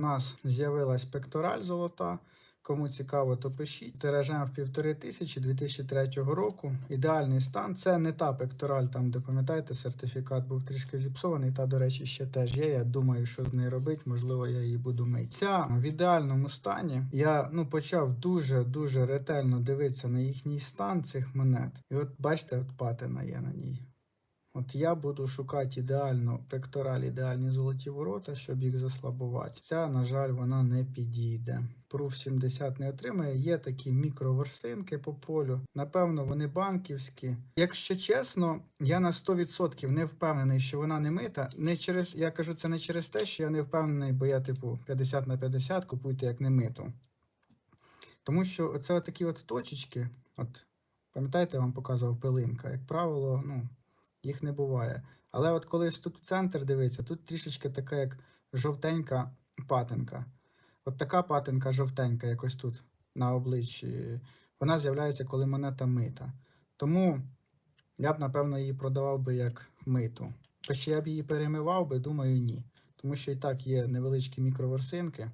У нас з'явилась пектораль золота. Кому цікаво, то пишіть. Тиражем в півтори тисячі 2003 року. Ідеальний стан. Це не та пектораль, там, де пам'ятаєте, сертифікат був трішки зіпсований. Та, до речі, ще теж є. Я думаю, що з нею робити. Можливо, я її буду мити. Ця в ідеальному стані. Я ну, почав дуже дуже ретельно дивитися на їхній стан цих монет. І от бачите, от патина є на ній. От я буду шукати ідеальну пектораль, ідеальні золоті ворота, щоб їх заслабувати. Ця, на жаль, вона не підійде. Пруф 70 не отримає. Є такі мікроверсинки по полю. Напевно, вони банківські. Якщо чесно, я на 100% не впевнений, що вона не мита. Не через я кажу це не через те, що я не впевнений, бо я типу 50 на 50 купуйте як не миту. Тому що оце такі от точечки, от пам'ятаєте, я вам показував пилинка. Як правило, ну їх не буває. Але от коли тут в центр дивиться, тут трішечки така як жовтенька патинка. От така патинка жовтенька, якось тут на обличчі, вона з'являється, коли монета мита. Тому я б, напевно, її продавав би як миту. Чи я б її перемивав би, думаю, ні. Тому що і так є невеличкі мікроверсинки.